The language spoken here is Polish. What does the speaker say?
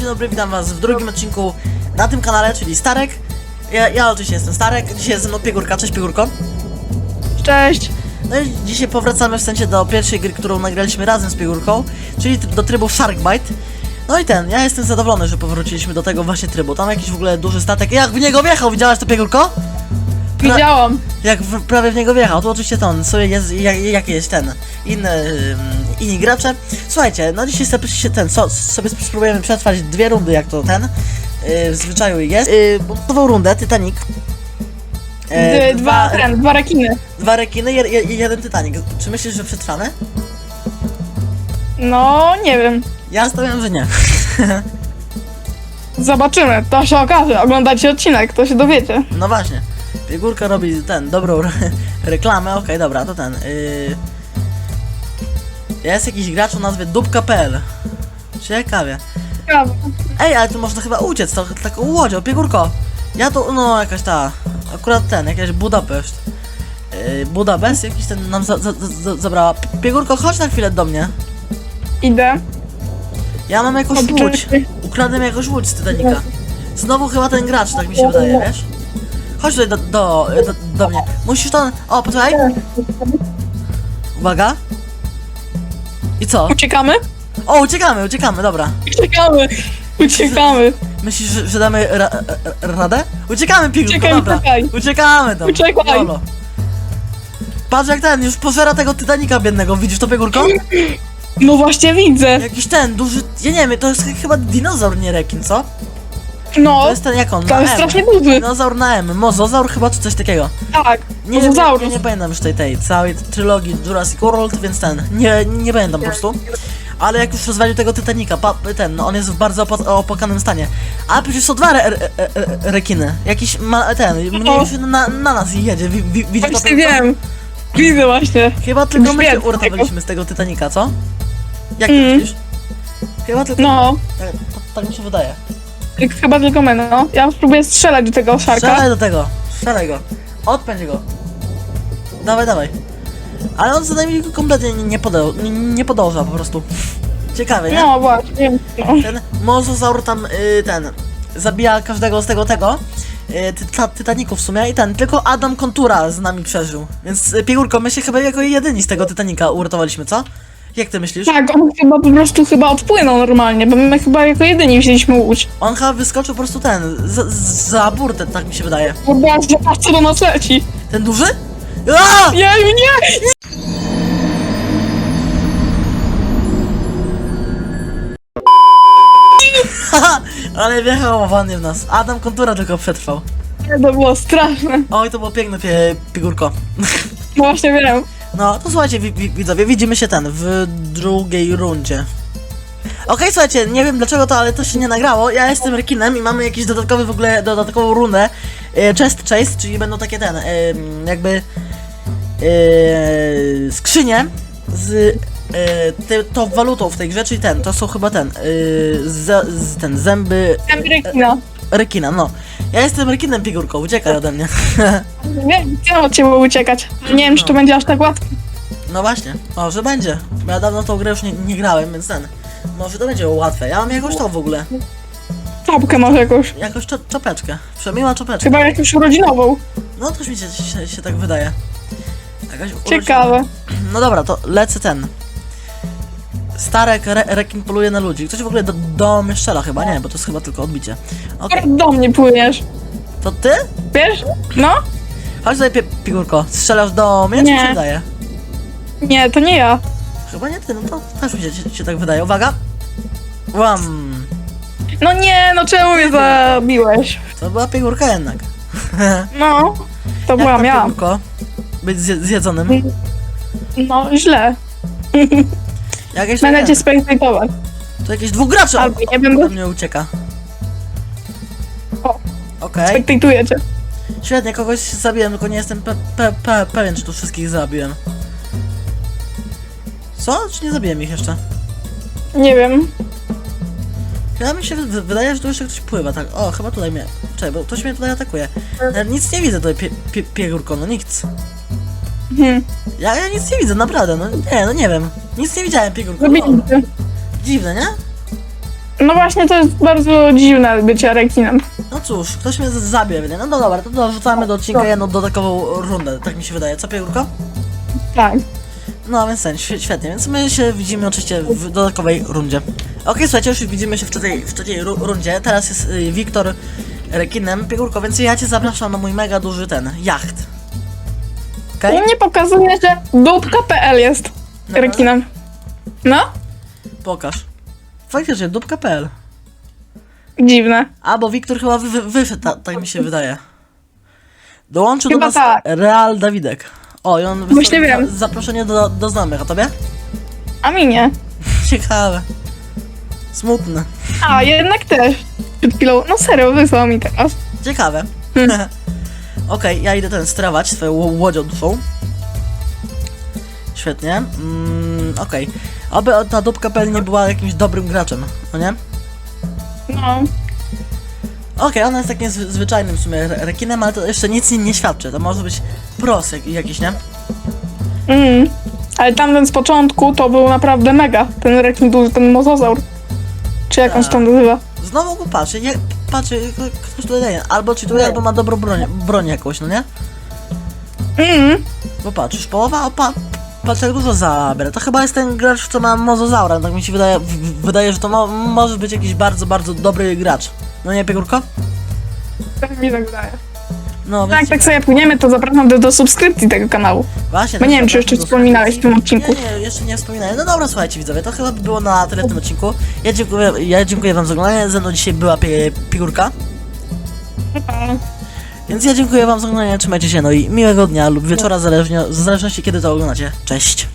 dzień dobry, witam was w drugim odcinku na tym kanale, czyli Starek. Ja, ja oczywiście jestem Starek, dzisiaj jest ze mną Piegórka, cześć Piegórko. Cześć. No i dzisiaj powracamy w sensie do pierwszej gry, którą nagraliśmy razem z Piegórką, czyli do trybu Sharkbite. No i ten, ja jestem zadowolony, że powróciliśmy do tego właśnie trybu. Tam jakiś w ogóle duży statek, jak w niego wjechał, widziałaś to Piegórko? Pra- Widziałam. Jak w, prawie w niego wjechał, to oczywiście to on, sobie jest, jak, jaki jest ten, inny, ym, inni gracze. Słuchajcie, no dzisiaj sobie, się ten, so, sobie spróbujemy przetrwać dwie rundy, jak to ten, yy, w zwyczaju jest. Yy, nową rundę, Titanic. D- dwa, ten, dwa rekiny. dwa rekiny i je, jeden Titanic. Czy myślisz, że przetrwamy? No, nie wiem. Ja stawiam, że nie. Zobaczymy. To się okaże. Oglądajcie odcinek, to się dowiecie. No właśnie. Piegórka robi ten, dobrą re reklamę, okej, dobra, to ten. Yy... Jest jakiś gracz o nazwie dupka.pl. Ciekawie. Ej, ale tu można chyba uciec to, taką łodzią, piegórko. Ja tu, no jakaś ta, akurat ten, jakaś Budapeszt. Yy, Budapest jakiś ten nam za, za, za, zabrała. Piegórko, chodź na chwilę do mnie. Idę. Ja mam jakąś łódź. Ukradłem jakąś łódź z Titanica. Znowu chyba ten gracz, tak mi się wydaje, wiesz? Chodź tutaj do, do, do, do mnie. Musisz to... O, posłuchaj. Uwaga. I co? Uciekamy? O, uciekamy, uciekamy, dobra. Uciekamy. Uciekamy. Myślisz, że, że damy ra, ra, radę? Uciekamy, Pigrun, Uciekaj, dobra. uciekaj. Uciekamy tam. Uciekaj. Jolo. Patrz jak ten, już pożera tego Titanica biednego, widzisz to, Piegórko? No właśnie widzę. Jakiś ten, duży, ja nie wiem, to jest chyba dinozaur, nie rekin, co? No, To jest ten, jak on, to na jest M. strasznie duży. Dinozaur na M, mozozaur chyba, czy coś takiego. Tak. Nie, nie, Mozozaurus. nie, nie pamiętam już tej, tej całej trylogii Jurassic World, więc ten, nie, nie pamiętam po prostu. Ale jak już rozwalił tego Titanica, pa, ten, no on jest w bardzo opo- opłakanym stanie. A przecież są dwa re, re, re, rekiny. Jakiś ma, ten, mnie już na, na nas jedzie, wi, wi, widzisz to? Właśnie wiem. Widzę właśnie. Chyba tylko my się uratowaliśmy z tego Titanica, co? Jak ty Mm. myślisz? Chyba tylko, No. tak, tak mi się wydaje. Chyba tylko my, no. Ja spróbuję strzelać do tego szarka. Strzelaj do tego, strzelaj go. Odpędź go. Dawaj, dawaj. Ale on za nami kompletnie nie, nie, podąża, nie, nie podąża po prostu. Ciekawe, nie? No właśnie, wiem. No. Ten mozozaur tam, y, ten, zabija każdego z tego, tego. Y, w sumie i ten, tylko Adam Kontura z nami przeżył. Więc y, Piórko, my się chyba jako jedyni z tego Titanica uratowaliśmy, co? Jak ty myślisz? Tak, on chyba po prostu chyba odpłynął normalnie, bo my chyba jako jedyni wzięliśmy łódź. On chyba wyskoczył po prostu ten, za, za burtę, tak mi się wydaje. Kurde, zobacz co do nas leci. Ten duży? Aaa! Nie, nie! Haha, ale wjechał ładnie w nas. Adam Kontura tylko przetrwał. Nie, To było straszne. Oj, to było piękne pie, pigurko. No właśnie wiem. No, to słuchajcie, wi, wi, widzowie, widzimy się ten, w drugiej rundzie. Okej, słuchajcie, nie wiem dlaczego to, ale to się nie nagrało. Ja jestem rekinem i mamy jakiś dodatkowy w ogóle, dodatkową rundę. E, chest chase, czyli będą takie ten, e, jakby e, skrzynie z e, te, tą walutą w tej grze, czyli ten, to są chyba ten, e, z, z, ten, zęby Amerykina. rekina, no. Ja jestem rekinem figurką, uciekaj ode mnie. Nie, chciałam od ciebie uciekać. Nie wiem, czy to będzie aż tak łatwo. No właśnie, może będzie. Bo ja dawno tą grę już nie, nie grałem, więc ten. Może to będzie łatwe. Ja mam jakąś tą w ogóle. Czapkę może jakąś. Jakąś czo- czopeczkę. Przynajmniej ma czopeczkę. Chyba jakąś urodzinową. No też mi się, się, się tak wydaje. Jakaś urodzina. Ciekawe. No dobra, to lecę ten. Starek re rekin poluje na ludzi. Ktoś w ogóle do, do mnie strzela chyba, nie, bo to jest chyba tylko odbicie. Akurat do mnie płyniesz. to ty? Wiesz? No? Chodź tutaj, pie- pigurko. Strzelasz do mnie, czy mi Nie. się wydaje? Nie, to nie ja. Chyba nie ty, no to też mi się, się, się tak wydaje. Uwaga! Łam! No nie, no czemu mnie zabiłeś? To była pigurka jednak. No. To byłam Jak ja. Piórko? Być zje- zjedzonym. No, źle. Jakieś Będę cię. To jakieś dwóch graczy Albo nie ode będę. mnie ucieka. O. Okej. Spektatuję cię. Świetnie, kogoś zabiłem, tylko nie jestem pe pe pe pewien, czy tu wszystkich zabiłem. Co? Czy nie zabiłem ich jeszcze? Nie wiem. Chyba mi się wy- wydaje, że tu jeszcze ktoś pływa, tak. O, chyba tutaj mnie. Czekaj, bo ktoś mnie tutaj atakuje. Ja nic nie widzę tutaj, pie pie piegórko, no nic. Hmm. Ja, ja nic nie widzę, naprawdę, no nie, no nie wiem. Nic nie widziałem, Zabiliście. dziwne, nie? No właśnie, to jest bardzo dziwne bycie rekinem. No cóż, ktoś mnie z- nie? No, no dobra, to dorzucamy do odcinka jedną dodatkową rundę, tak mi się wydaje. Co, Piegórko? Tak. No, więc ten, świe- świetnie, więc my się widzimy oczywiście w dodatkowej rundzie. Okej, słuchajcie, już widzimy się w trzeciej, w trzeciej ru rundzie. Teraz jest y, Wiktor rekinem. Piegórko, więc ja cię zapraszam na mój mega duży ten, jacht. Okej? I mnie pokazuje, że dupka.pl jest rekinem. No? Pokaż. Faktycznie, dupka.pl. Dziwne. A, bo Wiktor chyba wy, wy, wyszedł, ta, tak mi się wydaje. Dołączył Chyba do nas tak. Real Dawidek. O, i on wysłał wiem. za- zaproszenie do, do znajomych, a tobie? A mi nie. Ciekawe. Smutne. A, jednak też. Przed chwilą, no serio, wysłał mi teraz. Ciekawe. Hmm. Okej, ja idę ten sterować swoją ło- łodzią duszą. Świetnie. Mm, Okej. Oby ta dupka.pl nie była jakimś dobrym graczem, no nie? No. Okej, ona jest takim zwy- zwyczajnym w sumie re- rekinem, ale to jeszcze nic nie, nie świadczy. To może być pros jak, jakiś, nie? Mm. Ale tamten z początku to był naprawdę mega. Ten rekin duży, ten mozozaur. Czy jak on się Tak. tam nazywa? Znowu go patrzy, nie, patrzy, k- ktoś tutaj daje. Albo czytuje, albo ma dobrą broń, broń jakąś, no nie? Mm. Bo patrz, już połowa, o pa, patrz jak dużo zabiera. To chyba jest ten gracz, co ma mozozaura, tak mi się wydaje, wydaje że to mo, może być jakiś bardzo, bardzo dobry gracz. No nie, Piegórko? Tak mi tak wydaje. No, Tak, więc tak sobie płyniemy, to zapraszam do, do subskrypcji tego kanału. Właśnie. Bo tak nie wiem, czy zapraszam jeszcze wspominałeś w tym odcinku. Nie, nie, jeszcze nie wspominałem. No dobra, słuchajcie widzowie, to chyba by było na tyle w tym odcinku. Ja dziękuję, ja dziękuję wam za oglądanie, ze mną dzisiaj była pie. Więc ja dziękuję wam za oglądanie, trzymajcie się, no i miłego dnia lub wieczora, zależnie, w zależności kiedy to oglądacie. Cześć!